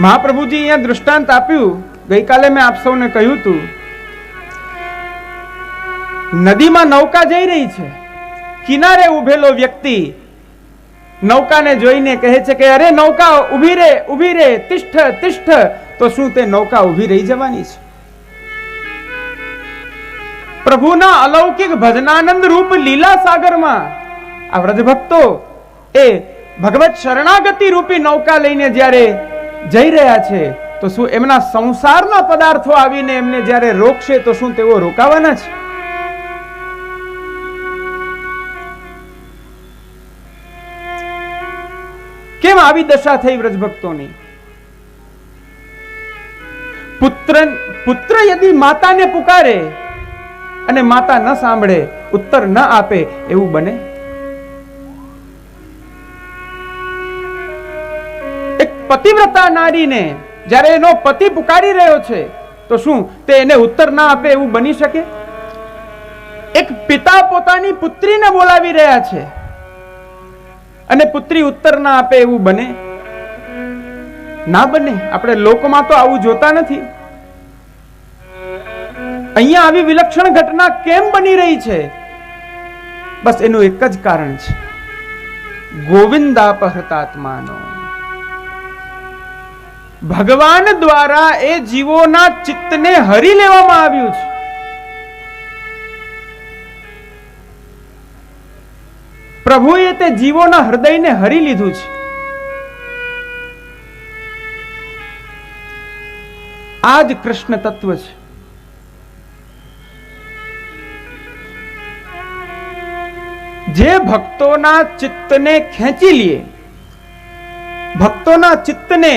મહાપ્રભુજી અહીંયા દૃષ્ટાંત આપ્યું. ગઈકાલે મેં આપ સૌને કહ્યું હતું નદીમાં નૌકા જઈ રહી છે. કિનારે ઉભેલો વ્યક્તિ નૌકાને જોઈને કહે છે કે, અરે, નૌકા ઊભી રે ઊભી રે, તિષ્ઠ તિષ્ઠ. તો શું તે નૌકા ઊભી રહી જવાની છે? પ્રભુના અલૌકિક ભજનાનંદ રૂપ લીલા સાગરમાં, આ વ્રજભક્તો એ ભગવત શરણાગતિ રૂપી નૌકા લઈને જ્યારે જઈ રહ્યા છે, તો શું એમના સંસારના પદાર્થો આવીને એમને જ્યારે રોકશે, તો શું તેઓ રોકાવાના છે? કેમ આવી દશા થઈ વ્રજભક્તોની? પુત્ર પુત્ર યદિ માતાને પુકારે અને માતા ન સાંભળે, ઉત્તર ન આપે, એવું બને? પતિવ્રતા નારીને જ્યારે એનો પતિ પુકારી રહ્યો છે, તો શું તે એને ઉત્તર ના આપે એવું બની શકે? એક પિતા પોતાની પુત્રીને બોલાવી રહ્યા છે અને પુત્રી ઉત્તર ના આપે એવું બને? ના બને. આપણે લોકમાં તો આવું જોતા નથી. અહીંયા આવી વિલક્ષણ ઘટના કેમ બની રહી છે? બસ એનું એક જ કારણ છે. ગોવિંદાપહૃતાત્માનો. ભગવાન દ્વારા એ જીવોના ચિત્તને હરી લેવામાં આવ્યું છે. પ્રભુએ તે જીવોના હૃદયને હરી લીધું છે. આ જ કૃષ્ણ તત્વ છે. જે ભક્તોના ચિત્તને ખેંચી લે, ભક્તોના ચિત્તને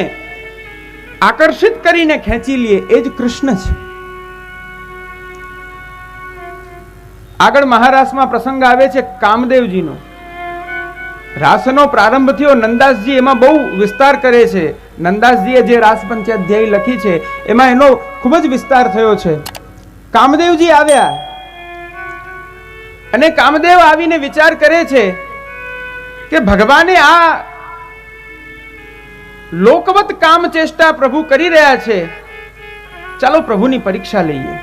આકર્ષિત કરીને ખેંચી લઈએ એ જ કૃષ્ણ છે. આગળ મહારાષ્ટ્રમાં પ્રસંગ આવે છે કામદેવજીનો. રાસનો પ્રારંભ થયો, નંદાસજી એમાં બહુ વિસ્તાર કરે છે. નંદાસજીએ જે રાસ પંચાધ્યાયી લખી છે, એમાં એનો ખૂબ જ વિસ્તાર થયો છે. કામદેવજી આવ્યા. અને કામદેવ આવીને વિચાર કરે છે કે ભગવાને આ લોકવત કામ ચેષ્ટા પ્રભુ કરી રહ્યા છે. ચાલો પ્રભુની પરીક્ષા લઈએ.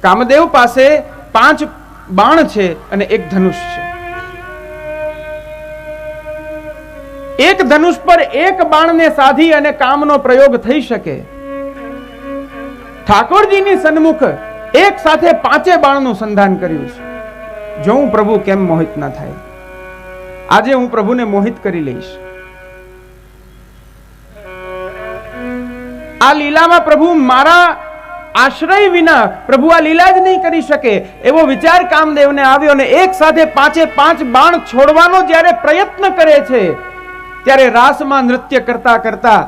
કામદેવ પાસે પાંચ બાણ છે અને એક ધનુષ છે. એક ધનુષ પર એક બાણને સાધી અને કામનો પ્રયોગ થઈ શકે. ઠાકોરજીની સન્મુખ એક સાથે પાંચે બાણનું સંધાન કર્યું છે. જો હું પ્રભુ કેમ મોહિત ના થાય? આજે હું પ્રભુને મોહિત કરી લઈશ. આ લીલામાં પ્રભુ મારા આશ્રય વિના પ્રભુ આ લીલા જ નહીં કરી શકે એવો વિચાર કામદેવને આવ્યો અને એક સાથે પાંચે પાંચ બાણ છોડવાનો જ્યારે પ્રયત્ન કરે છે, ત્યારે રાસમાં નૃત્ય કરતા કરતા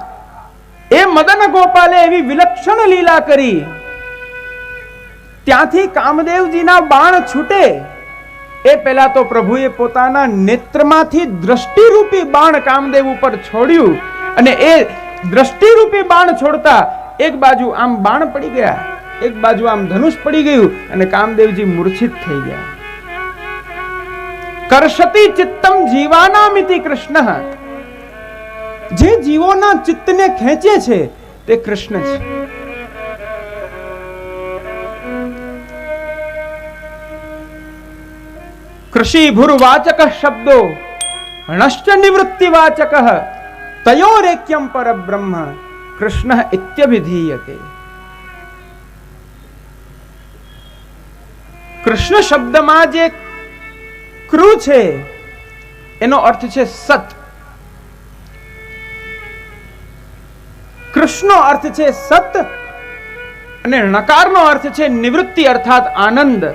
એ મદન ગોપાલે એવી વિલક્ષણ લીલા કરી. ત્યાંથી કામદેવજીના બાણ છૂટે. એ પહેલા તો પ્રભુએ પોતાના નેત્રમાંથી દ્રષ્ટિરૂપી બાણ કામદેવ ઉપર છોડ્યું અને એ દ્રષ્ટિરૂપી બાણ છોડતા એક બાજુ આમ બાણ પડી ગયા, એક બાજુ આમ ધનુષ પડી ગયું અને કામદેવજી મૂર્છિત થઈ ગયા. કરશતી ચિત્તમ જીવાનામિતિ કૃષ્ણ. જે જીવોના ચિત્તને ખેંચે છે તે કૃષ્ણ છે. કૃષિ ભૂર્વાચક શબ્દો નશ્ચ નિવૃત્તિવાચક તયોરેક્યમ પરબ્રહ્મ કૃષ્ણ ઇત્યભિધીયતે કૃષ્ણ શબ્દમાં જે ક્રુ છે એનો અર્થ છે સત કૃષ્ણનો અર્થ છે સત અને ણકારનો અર્થ છે નિવૃત્તિ અર્થાત આનંદ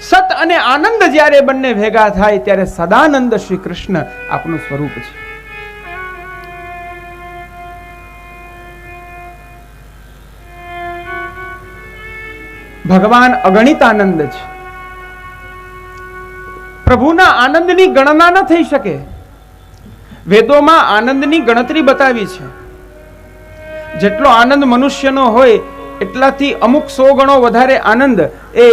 સત અને આનંદ જ્યારે બંને ભેગા થાય ત્યારે સદાનંદ શ્રી કૃષ્ણ આપનું સ્વરૂપ છે. ભગવાન અગણિત આનંદ છે. પ્રભુના આનંદની ગણના ન થઈ શકે. વેદોમાં આનંદની ગણતરી બતાવી છે. જેટલો આનંદ મનુષ્યનો હોય એટલાથી અમુક સો ગણો વધારે આનંદ એ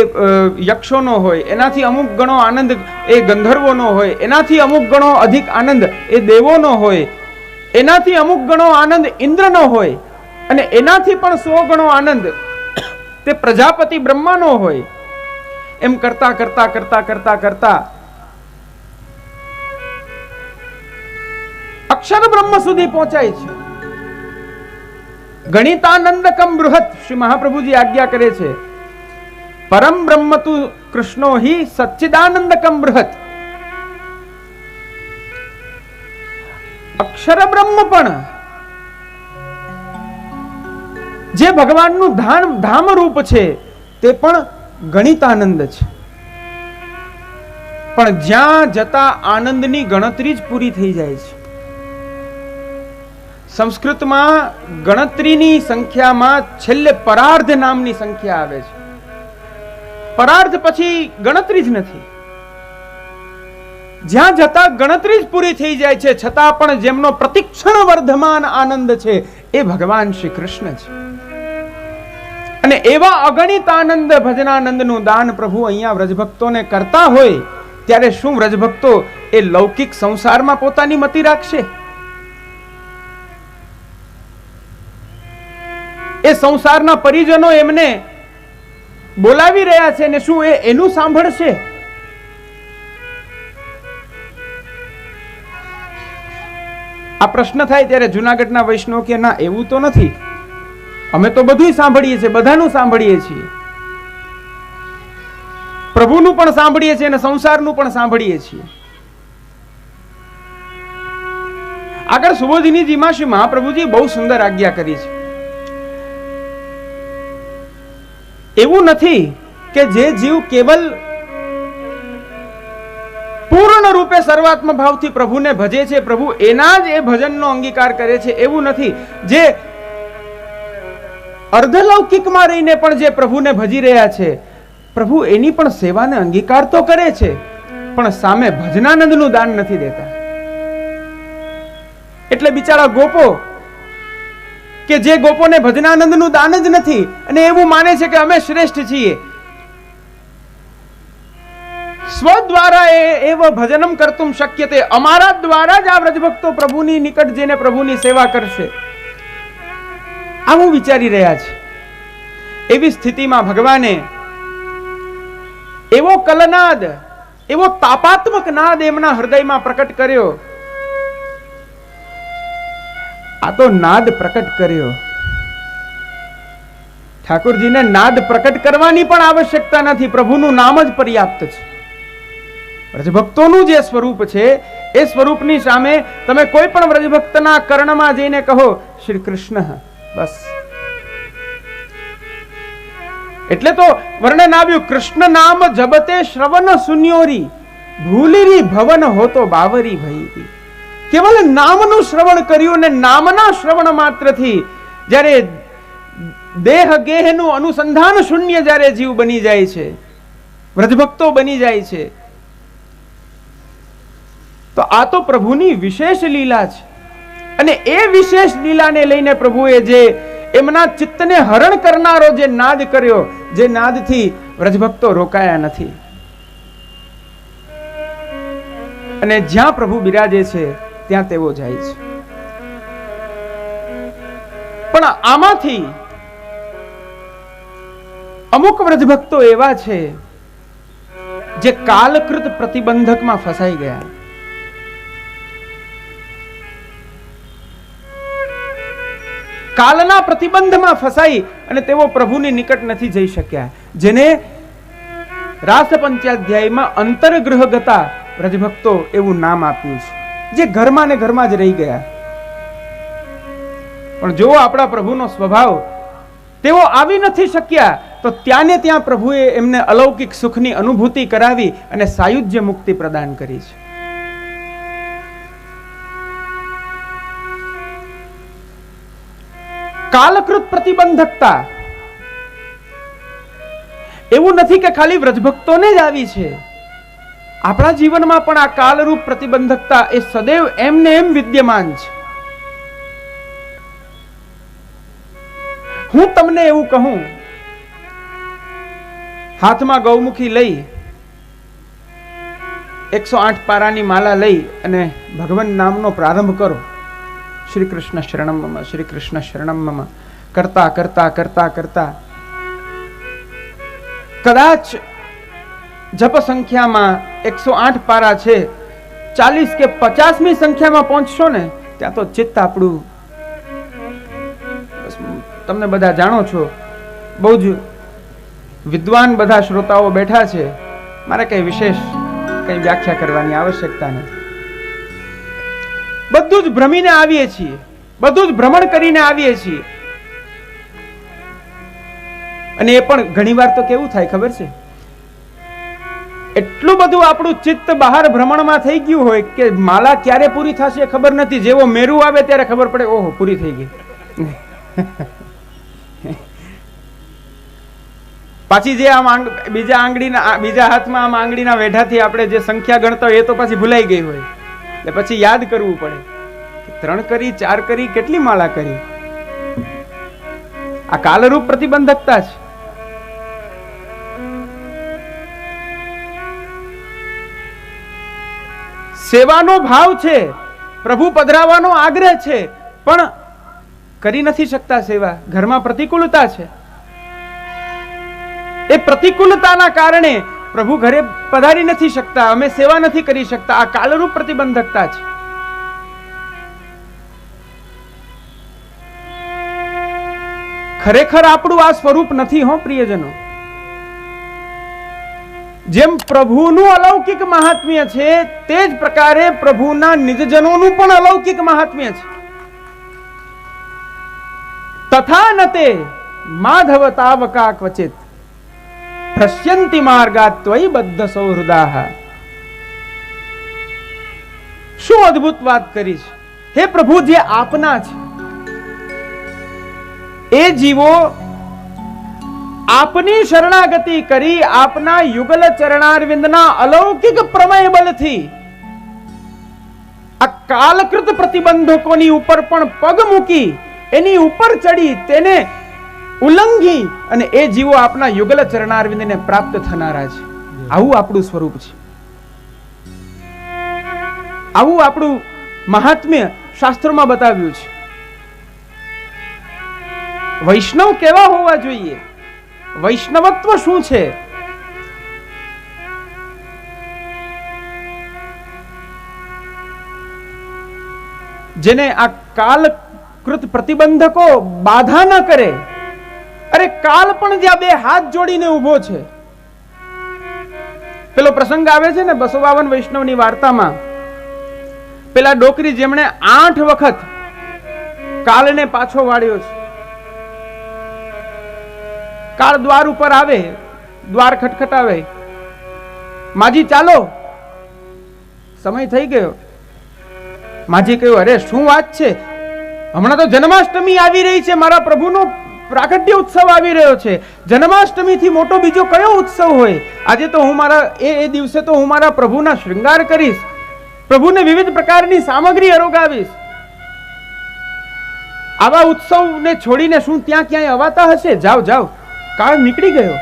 યક્ષોનો હોય, એનાથી અમુક ગણો આનંદ એ ગંધર્વોનો હોય, એનાથી અમુક ગણો અધિક આનંદ એ દેવોનો હોય, એનાથી અમુક ગણો આનંદ ઇન્દ્રનો હોય, અને એનાથી પણ સો ગણો આનંદ તે પ્રજાપતિ બ્રહ્માનો હોય. એમ કરતા કરતા કરતા કરતા કરતા અક્ષર બ્રહ્મ સુધી પહોંચાય છે. ગણિતાનંદકમ બૃહત. શ્રી મહાપ્રભુજી આજ્ઞા કરે છે, પરમ બ્રહ્મ તુ કૃષ્ણો હિ સચ્ચિદાનંદકમ બૃહત. અક્ષર બ્રહ્મ પણ જે ભગવાનનું ધામ ધામ રૂપ છે, તે પણ ગણિતાનંદ છે. પણ જ્યાં જતા આનંદની ગણતરી જ પૂરી થઈ જાય છે. સંસ્કૃતમાં ગણતરીની સંખ્યામાં છેલ્લે પરાર્ધ નામની સંખ્યા આવે છે. પરાર્ધ પછી ગણતરી જ નથી. જ્યાં જતા ગણતરી જ પૂરી થઈ જાય છે, છતાં પણ જેમનો પ્રતિક્ષણ વર્ધમાન આનંદ છે, એ ભગવાન શ્રી કૃષ્ણ છે. અને એવા અગણિત આનંદ, ભજનાનંદનું દાન પ્રભુ અહીંયા વ્રજભક્તોને કરતા હોય, ત્યારે શું વ્રજભક્તો એ લૌકિક સંસારમાં પોતાની મતિ રાખશે? એ સંસારના પરિજનો એમને બોલાવી રહ્યા છે ને શું એ એનું સાંભળશે? આ પ્રશ્ન થાય ત્યારે જુનાગઢના વૈષ્ણવ કે ના એવું તો નથી. અમે તો બધું સાંભળીએ છીએ, બધાનું સાંભળીએ છીએ. પ્રભુનું પણ સાંભળીએ છીએ અને સંસારનું પણ સાંભળીએ છીએ. આગળ સુબોધિનીજીમાં શ્રી મહાપ્રભુજી બહુ સુંદર આજ્ઞા કરી છે. એવું નથી કે જે જીવ કેવલ પૂર્ણ રૂપે સર્વાત્મ ભાવથી પ્રભુને ભજે છે, પ્રભુ એના જ એ ભજનનો અંગીકાર કરે છે, એવું નથી. જે અર્ધલૌકિકમાં રહીને પણ જે પ્રભુને ભજી રહ્યા છે, પ્રભુ એની પણ સેવાને અંગીકાર તો કરે છે, પણ સામે ભજનાનંદનું દાન નથી દેતા. એટલે બિચારા ગોપો કે જે ગોપોને ભજનાનંદનું દાન જ નથી અને એવું માને છે કે અમે શ્રેષ્ઠ છીએ. સ્વ દ્વારા એ એવ ભજનમ કરતું શક્ય તે અમારા દ્વારા જ આ વ્રજભક્તો પ્રભુની નિકટ જઈને પ્રભુની સેવા કરશે. આવું વિચારી રહ્યા છે. એવી સ્થિતિમાં ભગવાને એવો કલનાદ, એવો તાપાત્મક નાદ એમના હૃદયમાં પ્રકટ કર્યો આ તો નાદ પ્રકટ કર્યો. ઠાકોરજીને નાદ પ્રકટ કરવાની પણ આવશ્યકતા નથી. પ્રભુનું નામ જ પર્યાપ્ત છે. વ્રજભક્તોનું જે સ્વરૂપ છે, એ સ્વરૂપની સામે તમે કોઈ પણ વ્રજભક્તના કર્ણમાં જઈને કહો, શ્રી કૃષ્ણ. બસ. એટલે તો વર્ણન આવ્યું, કૃષ્ણ નામ જબતે શ્રવણ સુન્યોરી, ભૂલીરી ભવન હોતો બાવરી ભઈ કેવલ નામનું શ્રવણ કર્યું ને નામના શ્રવણ માત્રથી જ્યારે દેહ ગેહનું અનુસંધાન શૂન્ય જ્યારે જીવ બની જાય છે, વ્રજભક્તો બની જાય છે, તો આ તો પ્રભુની વિશેષ લીલા છે. અને એ વિશેષ લીલાને લઈને પ્રભુએ જે એમના ચિત્તને હરણ કરનારો જે નાદ કર્યો, જે નાદથી વ્રજભક્તો રોકાયા નથી. અને જ્યાં પ્રભુ બિરાજે છે ત્યાં તેઓ જાય છે. પણ આમાંથી અમુક વ્રજભક્તો એવા છે જે કાલકૃત પ્રતિબંધકમાં ફસાઈ ગયા. કાલના પ્રતિબંધમાં ફસાઈ અને તેઓ પ્રભુની નિકટ નથી જઈ શક્યા. જેને રાસ પંચાધ્યાયમાં અંતરગ્રહ ગતા વ્રજભક્તો એવું નામ આપ્યું છે. જે ઘરમાં ને ઘરમાં જ રહી ગયા. પણ જો આપણા પ્રભુનો સ્વભાવ તેઓ આવી નથી શક્યા, તો ત્યાં ને ત્યાં પ્રભુએ એમને અલૌકિક સુખની અનુભૂતિ કરાવી અને સાયુજ્ય મુક્તિ પ્રદાન કરી છે. કાલકૃત પ્રતિબંધકતા. એવું નથી કે ખાલી વ્રજભક્તોને જ આવી છે. આપણા જીવનમાં પણ આ કાલરૂપ પ્રતિબંધકતા એ સદૈવ એમને એમ વિદ્યમાન છે. હું તમને એવું કહું, હાથમાં ગૌમુખી લઈ, એકસો આઠ પારાની માલા લઈ અને ભગવાન નામનો પ્રારંભ કરો. શ્રી કૃષ્ણ શરણમ શ્રી કૃષ્ણ શરણમ કરતા કરતા કરતા કરતા. કદાચ જપ સંખ્યામાં એકસો આઠ પારા છે. ચાલીસ કે પચાસમી સંખ્યામાં પહોંચશો ને, ત્યાં તો ચિત્ત આપણું તમને બધા જાણો છો. બહુ જ વિદ્વાન બધા શ્રોતાઓ બેઠા છે. મારે કઈ વિશેષ કઈ વ્યાખ્યા કરવાની આવશ્યકતા નથી. બધું જ ભ્રમીને આવીએ છીએ. બધું જ ભ્રમણ કરીને આવીએ છીએ. અને એ પણ ઘણીવાર તો કેવું થાય, ખબર છે? એટલું બધું આપણું ચિત્ત બહાર ભ્રમણમાં થઈ ગયું હોય કે માલા ક્યારે પૂરી થશે ખબર નથી. જેવો મેરુ આવે ત્યારે ખબર પડે, ઓહો, પૂરી થઈ ગઈ. પાછી જે આમ બીજા આંગળીના બીજા હાથમાં આમ આંગળીના વેઢાથી આપણે જે સંખ્યા ગણતા હોય એ તો પાછી ભૂલાઈ ગઈ હોય. એટલે પછી યાદ કરવું પડે ત્રણ કરી, ચાર કરી, કેટલી માળા કરી? આ કાલરૂપ પ્રતિબંધકતા છે સેવાનો ભાવ છે, પ્રભુ પધરાવાનો આગ્રહ છે, પણ કરી નથી શકતા સેવા. ઘરમાં પ્રતિકૂળતા છે. એ પ્રતિકૂળતાના કારણે પ્રભુ ઘરે પધારી નથી શકતા, અમે સેવા નથી કરી શકતા. આ કાલરૂપ પ્રતિબંધકતા છે. ખરેખર આપણું આ સ્વરૂપ નથી હો, પ્રિયજનો. જેમ પ્રભુનું અલૌકિક મહાત્મ્ય છે, તે જ પ્રકારે પ્રભુના નિજજનોનું પણ અલૌકિક મહાત્મ્ય છે. તથા નતે માધવ તાવકા ક્વચિત પ્રશ્યંતિ માર્ગાત ત્વય બદ્ધ સૌહૃદાહ. શું અદ્ભુત વાત કરી છે? હે પ્રભુ, જે આપના છે, એ જીવો આપની શરણાગતિ કરી આપના યુગલ ચરણારવિંદના અલૌકિક પ્રમેય બલથી. આ કાલકૃત પ્રતિબંધકોની ઉપર પણ પગ મૂકી, એની ઉપર ચડી, તેને ઉલ્લંઘી અને એ જીવો આપના યુગલ ચરણારવિંદને પ્રાપ્ત થનારા છે. આવું આપણું સ્વરૂપ છે. આવું આપણું મહાત્મ્ય શાસ્ત્રોમાં બતાવ્યું છે. વૈષ્ણવ કેવા હોવા જોઈએ? વૈષ્ણવત્વ શું છે? જેને આ કાલકૃત પ્રતિબંધકો બાધા ન કરે. અરે કાલ પણ જ્યાં બે હાથ જોડીને ઊભો છે. પેલો પ્રસંગ આવે છે ને બસો બાવન વૈષ્ણવની વાર્તામાં. પેલા ડોકરી જેમણે આઠ વખત કાલને પાછો વાળ્યો છે. કાળ દ્વાર ઉપર આવે, દ્વાર ખટખટાવે. માજી, ચાલો. સમય થઈ ગયો. માજી કહ્યું, અરે, શું વાત છે? હમણાં તો જન્માષ્ટમી આવી રહી છે. મારા પ્રભુનો પ્રાગટ્ય ઉત્સવ આવી રહ્યો છે. જન્માષ્ટમી થી મોટો બીજો કયો ઉત્સવ હોય? આજે તો હું મારા, એ એ દિવસે તો હું મારા પ્રભુના શૃંગાર કરીશ. પ્રભુને વિવિધ પ્રકારની સામગ્રી અરોગાવીશ. આવા ઉત્સવને છોડીને શું ત્યાં ક્યાંય અવાતા હશે? જાઓ જાઓ. કાળ નીકળી ગયો.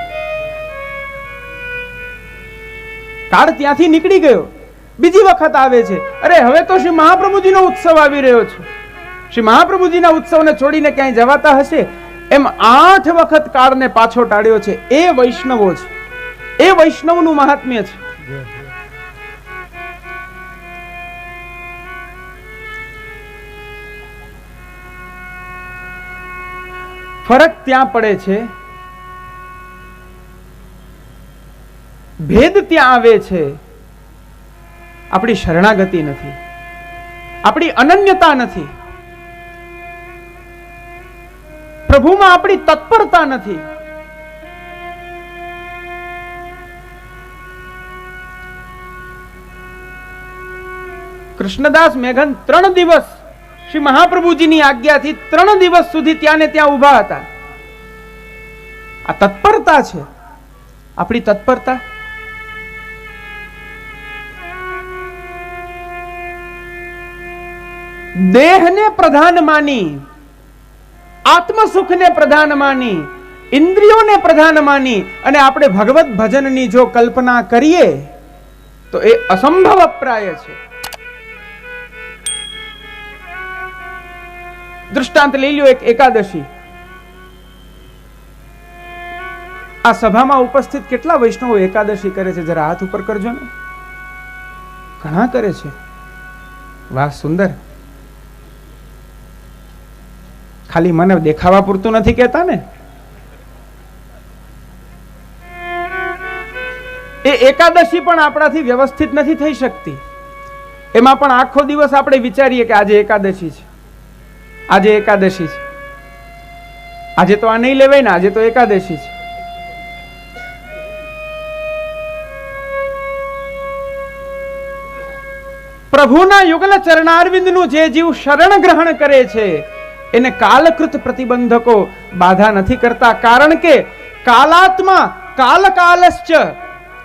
કાળ ત્યાંથી નીકળી ગયો. બીજી વખત આવે છે. અરે, હવે તો શ્રી મહાપ્રભુજીનો ઉત્સવ આવી રહ્યો છે. શ્રી મહાપ્રભુજીના ઉત્સવને છોડીને ક્યાંય જવાતા હશે? એમ આઠ વખત કાળને પાછો ટાળ્યો છે. એ વૈષ્ણવો છે. એ વૈષ્ણવનું મહાત્મ્ય છે. ફરક ત્યાં પડે છે ભેદ ત્યાં આવે છે. આપણી શરણાગતિ નથી. આપણી અનન્યતા નથી. પ્રભુમાં આપણી તત્પરતા નથી. કૃષ્ણદાસ મેઘન ત્રણ દિવસ શ્રી મહાપ્રભુજીની આજ્ઞાથી ત્રણ દિવસ સુધી ત્યાં ને ત્યાં ઊભા હતા. આ તત્પરતા છે. આપણી તત્પરતા? દેહને પ્રધાન માની, આત્મસુખને પ્રધાન માની, ઇન્દ્રિયોને પ્રધાન માની અને આપણે ભગવત ભજનની જો કલ્પના કરીએ, તો એ અસંભવ અપ્રાય છે. દૃષ્ટાંત લઈ લ્યો એક એકાદશી. આ સભામાં ઉપસ્થિત કેટલા વૈષ્ણવો એકાદશી કરે છે? જરા હાથ ઉપર કરજો ને. ઘણા કરે છે. વાહ, સુંદર. ખાલી મને દેખાવા પૂરતું નથી કહેતા ને એ એકાદશી પણ આપણાથી વ્યવસ્થિત નથી થઈ શકતી. એમાં પણ આખો દિવસ આપણે વિચારીએ કે આજે એકાદશી છે. આજે એકાદશી છે. આજે તો આ નહીં લેવાય ને, આજે તો એકાદશી છે. પ્રભુના યુગલ ચરણારવિંદનું જે જીવ શરણ ગ્રહણ કરે છે એને કાલકૃત પ્રતિબંધકો બાધા નથી કરતા. કારણ કે કાલાત્મા કાલ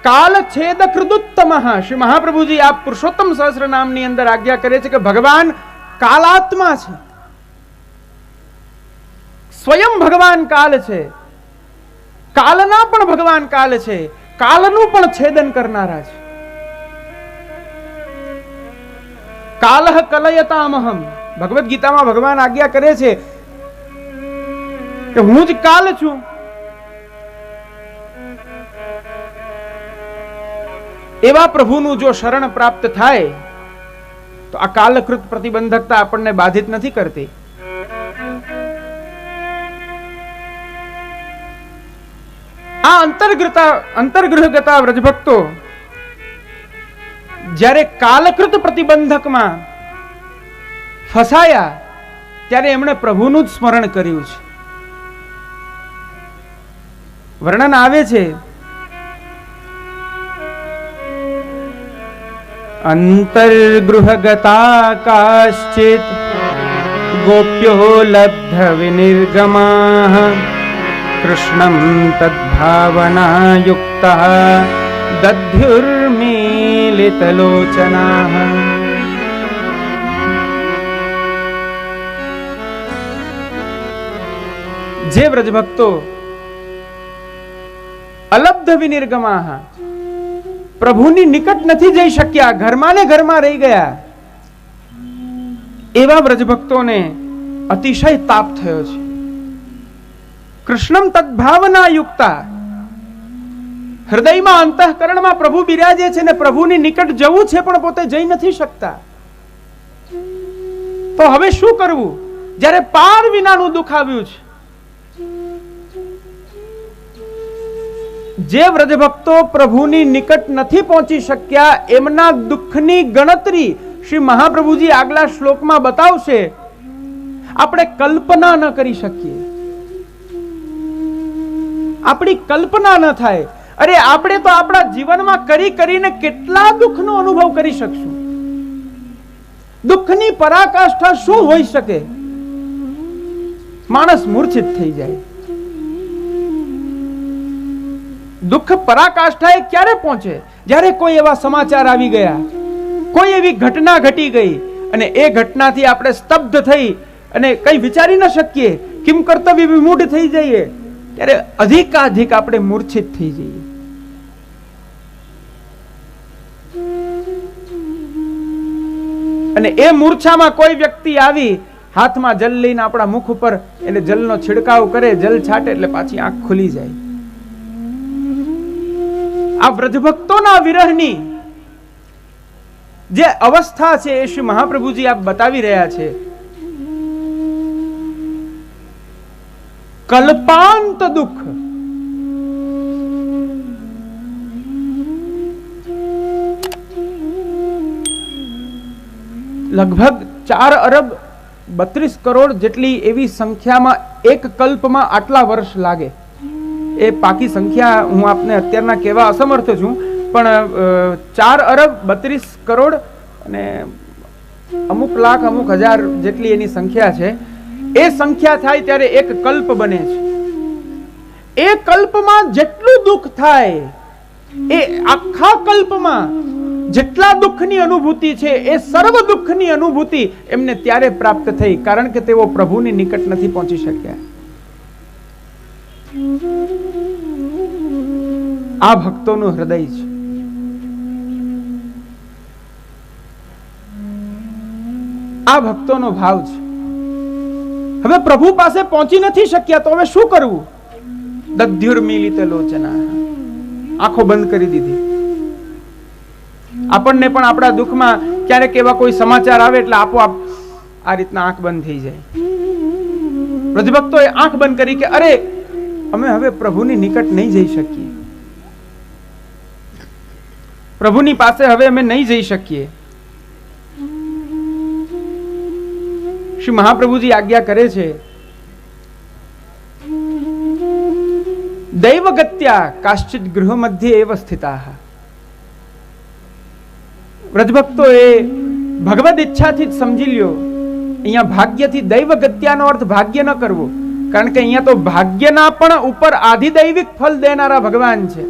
કાલ છેદ કૃદુત્તમ શ્રી મહાપ્રભુજી આ પુરુષોત્તમ સહસ્ર નામની અંદર આજ્ઞા કરે છે કે ભગવાન કાલાત્મા છે. સ્વયં ભગવાન કાલ છે. કાલના પણ ભગવાન કાલ છે. કાલનું પણ છેદન કરનારા છે. કાલહ કલયતામહમ. ભગવદ્ ગીતામાં ભગવાન આજ્ઞા કરે છે કે હું જ કાલ છું. એવા પ્રભુનું જો શરણ પ્રાપ્ત થાય, તો આ કાલકૃત પ્રતિબંધકતા આપણને બાધિત નથી કરતી. આ અંતર્ગ્રતા અંતર્ગ્રહગતા વ્રજભક્તો, જ્યારે કાલકૃત પ્રતિબંધકમાં ફસાયા ત્યારે એમણે પ્રભુનું જ સ્મરણ કર્યું છે. વર્ણન આવે છે અંતર્ગૃહગતા કાશ્ચિત ગોપ્યો લબ્ધ વિનિર્ગમા કૃષ્ણમ તદ્ભાવનાયુક્તા દધ્યુર્મીલિતલોચનાः જે વ્રજભક્તો અલબ્ધ વિનિર્ગમાહ પ્રભુની નિકટ નથી જઈ શક્યા, ઘરમાં ને ઘરમાં રહી ગયા, એવા વ્રજભક્તોને અતિશય તાપ થયો છે. કૃષ્ણમ તદ્ભાવના યુક્તા હૃદયમાં અંતઃકરણમાં પ્રભુ બિરાજે છે ને પ્રભુની નિકટ જવું છે પણ પોતે જઈ નથી શકતા. તો હવે શું કરવું? જ્યારે પાર વિનાનું દુઃખ આવ્યું છે જે વ્રજભક્તો પ્રભુની નિકટ નથી પહોંચી શક્યા, એમના દુઃખની ગણતરી શ્રી મહાપ્રભુજી આગલા શ્લોકમાં બતાવશે. આપણે કલ્પના ન કરી શકીએ. આપણી કલ્પના ન થાય. અરે, આપણે તો આપણા જીવનમાં કરી કરીને કેટલા દુઃખનો અનુભવ કરી શકશું? દુઃખની પરાકાષ્ઠા શું હોઈ શકે? માણસ મૂર્છિત થઈ જાય. દુઃખ પરાકાષ્ઠાએ ક્યારે પહોંચે? જ્યારે કોઈ એવા સમાચાર આવી ગયા, કોઈ એવી ઘટના ઘટી ગઈ અને એ ઘટનાથી આપણે સ્તબ્ધ થઈ અને કંઈ વિચારી ન શકીએ, કિમ કર્તવ્ય વિમૂઢ થઈ જઈએ, ત્યારે અધિકાધિક આપણે મૂર્છિત થઈ જઈએ. અને એ મૂર્છામાં કોઈ વ્યક્તિ આવી, હાથમાં જલ લઈને આપણા મુખ ઉપર એને જલનો છિડકાવ કરે, જલ છાટે એટલે પાછી આંખ ખુલી જાય. આ વ્રજભક્તોના વિરહની જે અવસ્થા છે એ શ્રી મહાપ્રભુજી આપ બતાવી રહ્યા છે. કલ્પાંત દુઃખ. લગભગ ચાર અરબ બત્રીસ કરોડ જેટલી એવી સંખ્યામાં એક કલ્પમાં આટલા વર્ષ લાગે. એ પાકી સંખ્યા હું આપને અત્યારના કહેવા અસમર્થ છું. પણ ચાર અરબ બત્રીસ કરોડ અને અમુક લાખ, અમુક હજાર જેટલી એની સંખ્યા છે. એ સંખ્યા થાય ત્યારે એક કલ્પ બને છે. એ કલ્પમાં જેટલું દુઃખ થાય, એ આખા કલ્પમાં જેટલા દુઃખની અનુભૂતિ છે, એ સર્વ દુઃખની અનુભૂતિ એમને ત્યારે પ્રાપ્ત થઈ. કારણ કે તેઓ પ્રભુની નિકટ નથી પહોંચી શક્યા. આ ભક્તોનું હૃદય છે. આ ભક્તોનો ભાવ છે. હવે પ્રભુ પાસે પહોંચી નથી શક્યા તો હવે શું કરવું? દધ્યુર્મિલિત લોચના. આંખો બંધ કરી દીધી. આપણને પણ આપણા દુઃખમાં ક્યારેક એવા કોઈ સમાચાર આવે એટલે આપોઆપ આ રીતના આંખ બંધ થઈ જાય. પ્રતિભક્તોએ આંખ બંધ કરી કે અરે અમે હવે પ્રભુની નિકટ નહીં જઈ શકીએ. પ્રભુની પાસે હવે અમે નહીં જઈ શકીએ. શ્રી મહાપ્રભુજી આજ્ઞા કરે છે, દૈવગત્યા કાશ્ચિત ગૃહ મધ્ય એવ સ્થિતા વ્રજભક્તો એ ભગવદ ઈચ્છાથી જ સમજી લ્યો, અહીંયા ભાગ્યથી દૈવગત્યાનો અર્થ ભાગ્ય ન કરવો. કારણ કે અહીંયા તો ભાગ્યના પણ ઉપર આધિદૈવિક ફલ દેનારા ભગવાન છે.